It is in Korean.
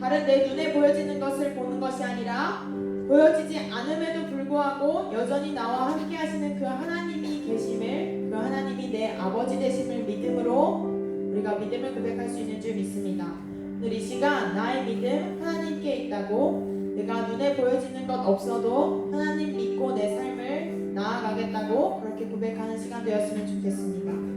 다른 내 눈에 보여지는 것을 보는 것이 아니라 보여지지 않음에도 불구하고 여전히 나와 함께 하시는 그 하나님이 계심을 그 하나님이 내 아버지 되심을 믿음으로 우리가 믿음을 고백할 수 있는 줄 믿습니다. 오늘 이 시간 나의 믿음 하나님께 있다고 내가 눈에 보여지는 것 없어도 하나님 믿고 내 삶을 나아가겠다고 그렇게 고백하는 시간 되었으면 좋겠습니다.